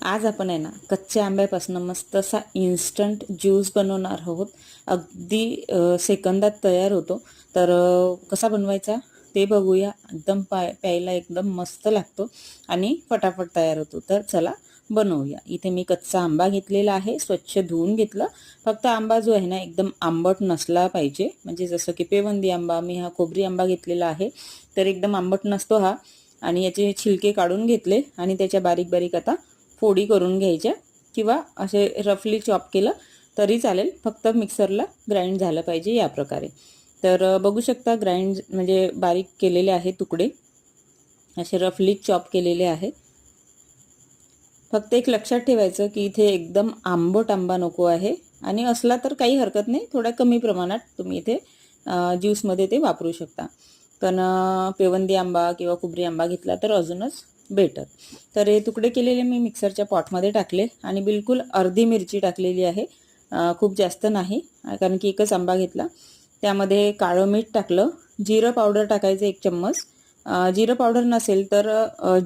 आज आपण आहे ना कच्च्या आंब्यापासून मस्त असा इन्स्टंट ज्यूस बनवणार आहोत. अगदी सेकंदात तयार होतो. तर कसा बनवायचा ते बघूया. एकदम पाय प्यायला एकदम मस्त लागतो आणि फटाफट तयार होतो. तर चला बनवूया. इथे मी कच्चा आंबा घेतलेला आहे. स्वच्छ धुवून घेतलं. फक्त आंबा जो आहे ना एकदम आंबट नसला पाहिजे. म्हणजे जसं की पेवंदी आंबा मी हा खोबरी आंबा घेतलेला आहे. तर एकदम आंबट नसतो हा. आणि याचे छिलके काढून घेतले आणि त्याच्या बारीक बारीक आता फोडी करून घ्यायच्या किंवा असे रफली चॉप केलं तरी चालेल. फक्त मिक्सरला ग्राइंड झालं पाहिजे या प्रकारे. तर बघू शकता ग्राइंड म्हणजे बारीक केलेले आहे तुकडे. असे रफली चॉप केलेले आहे फक्त एक लक्षात ठेवायचं की इथे एकदम आंबट आंबा नको आहे. आणि असला तर काही हरकत नाही. थोड्या कमी प्रमाणात तुम्ही इथे ज्यूसमध्ये ते वापरू शकता. पण पेवंदी आंबा किंवा कुबरी आंबा घेतला तर अजूनच बेटर. तर हे तुकडे केलेले मी मिक्सरच्या पॉटमध्ये टाकले आणि बिलकुल अर्धी मिरची टाकलेली आहे. खूप जास्त नाही कारण की एकच आंबा घेतला. त्यामध्ये काळं मीठ टाकलं जिरं पावडर टाकायचं एक चम्मच. जिरं पावडर नसेल तर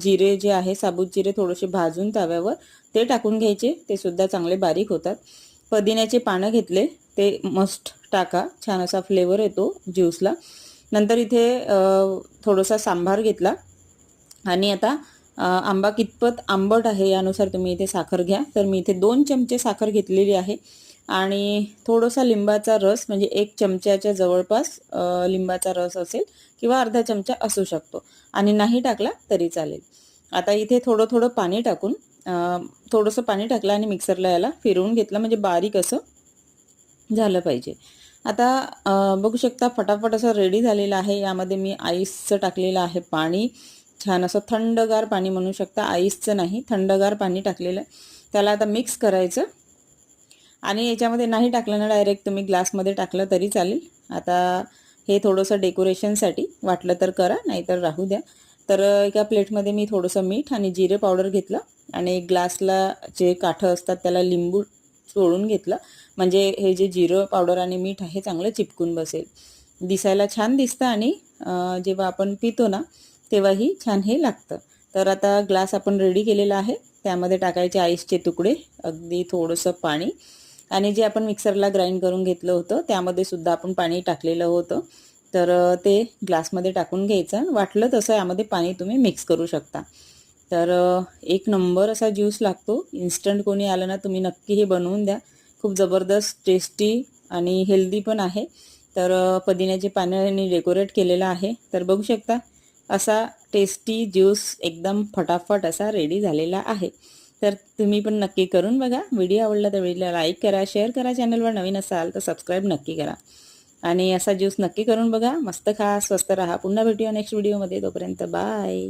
जिरे जे आहे साबूत जिरे थोडेसे भाजून तव्यावर ते टाकून घ्यायचे ते सुद्धा चांगले बारीक होतात. पुदिन्याचे पानं घेतले ते मस्ट टाका छान असा फ्लेवर येतो ज्यूसला नंतर इथे थोडासा सांबार घेतला. आणि आता आंबा कितपत आंबट आहे यानुसार तुम्ही इथे साखर घ्या. तर मी इथे दोन चमचे साखर घेतलेली आहे आणि थोडासा लिंबाचा रस म्हणजे एक चमच्याच्या जवळपास लिंबाचा रस असेल किंवा अर्धा चमचा असू शकतो आणि नाही टाकला तरी चालेल. आता इथे थोडं थोडं पाणी टाकून थोडंसं पाणी टाकलं आणि मिक्सरला याला फिरवून घेतलं म्हणजे बारीक असं झालं पाहिजे. आता बघू शकता फटाफट असं रेडी झालेलं आहे. यामध्ये मी आईसचं टाकलेलं आहे पाणी. छान असं थंडगार पाणी म्हणू शकता आईसचं नाही थंडगार पाणी टाकलेलं आहे. त्याला आता मिक्स करायचं. आणि याच्यामध्ये नाही टाकलं ना डायरेक्ट तुम्ही ग्लासमध्ये टाकलं तरी चालेल. आता हे थोडंसं डेकोरेशनसाठी वाटलं तर करा नाहीतर राहू द्या. तर एका प्लेटमध्ये मी थोडंसं मीठ आणि जिरे पावडर घेतलं. आणि ग्लासला जे काठं असतात त्याला लिंबू चोळून घेतलं. म्हणजे हे जे जिरं पावडर आणि मीठ आहे चांगलं चिपकून बसेल. दिसायला छान दिसतं आणि जेव्हा आपण पितो ना तेव्हाही छान हे लागतं. तर आता ग्लास आपण रेडी केलेला आहे. त्यामध्ये टाकायचे आईसचे तुकडे अगदी थोडंसं पाणी आणि जे आपण मिक्सरला ग्राइंड करून घेतलं होतं त्यामध्ये सुद्धा आपण पाणी टाकलेलं होतं. तर ते ग्लासमध्ये टाकून घ्यायचं वाटलं तसं यामध्ये पाणी तुम्ही मिक्स करू शकता. तर एक नंबर असा ज्यूस लागतो. इन्स्टंट कोणी आलं ना तुम्ही नक्की हे बनवून द्या. खूप जबरदस्त टेस्टी आणि हेल्दी पण आहे. तर पुदिन्याचे पाण्याने डेकोरेट केलेलं आहे. तर बघू शकता असा टेस्टी ज्यूस एकदम फटाफट असा रेडी झालेला आहे. तर तुम्ही पण नक्की करून बघा. व्हिडिओ आवडला तर व्हिडिओला लाईक करा शेअर करा. चॅनलवर नवीन असाल तर सबस्क्राईब नक्की करा. आणि असा ज्यूस नक्की करून बघा. मस्त खा स्वस्त राहा. पुन्हा भेटूया नेक्स्ट व्हिडिओमध्ये तोपर्यंत बाय